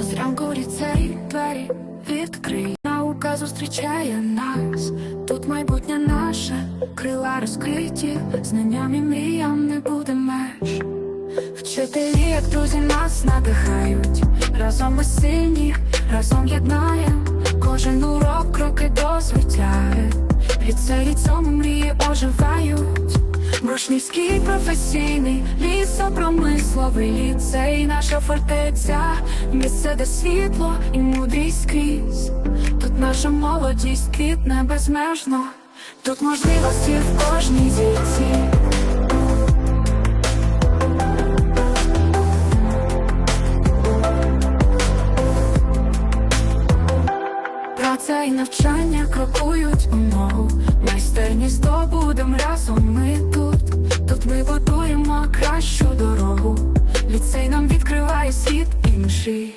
Зранку ліцей двері відкрий. Наука зустрічає нас. Тут майбутнє наше, крила розкриті, знанням і мріям не буде меж. Вчителі, як друзі, нас надихають. Разом ми сильні, разом єднаєм. Кожен урок кроки до звиття. Ліцеї цьому мрії оживають. Брошнівський професійний, лісопромисловий ліцей, наша фортеця, місце, де світло і мудрість скрізь. Тут наша молодість квітне безмежно, тут можливості в кожній зірці. Праця і навчання крокують у ногу. Майстерність здобудем разом ми тут. Тут ми будуємо кращу дорогу. Ліцей нам відкриває світ інший.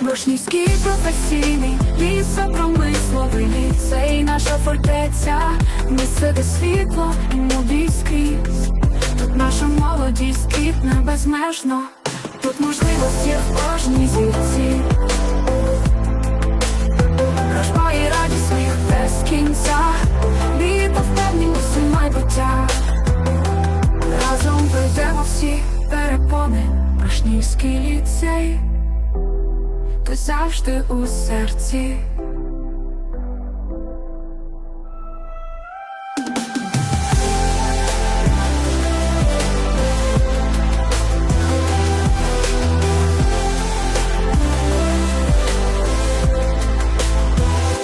Брошнівський професійний, лісопромисловий ліцей, наша фортеця, місце, де світло і скрізь. Тут наша молодість квітне безмежно, тут можливості в кожній зірці. Дружба і радість перепони, Прошнівський ліцей, ти завжди у серці.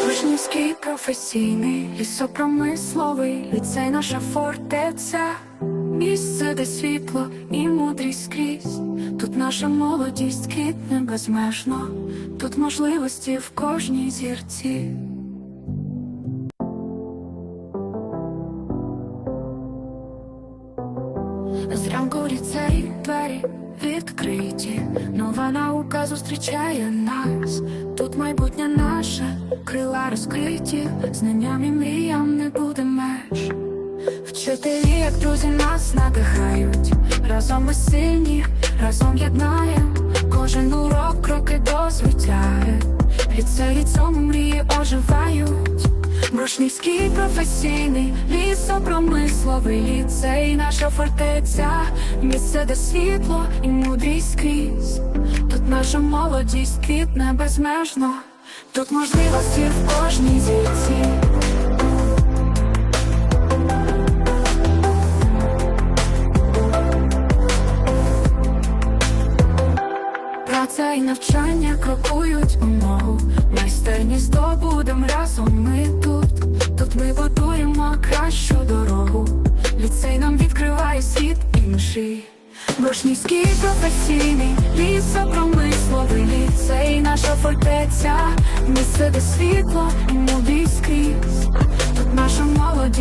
Вишнівський професійний, лісопромисловий, ліцей наша фортеця, місце, де світло і мудрість скрізь. Тут наша молодість квітне безмежно, тут можливості в кожній зірці. Зранку ліцей двері відкриті, нова наука зустрічає нас. Тут майбутнє наше, крила розкриті, знанням і мріям не буде меж. Вчителі, як друзі, нас надихають. Разом ми сильні, разом єднаєм. Кожен урок кроки до звиття. Ліцеї цьому мрії оживають. Брошнівський професійний, лісопромисловий ліцей, наша фортеця, місце, де світло і мудрість скрізь. Тут наша молодість квітне безмежно, тут можливості в кожній зірці. І навчання крокують у ногу. Майстерність здобудем разом ми тут. Тут ми будуємо кращу дорогу. Ліцей нам відкриває світ інший. Брошнівський професійний, лісопромисловий ліцей, наша фортеця, місце, де світло і мудрість скрізь. Тут наша молодість.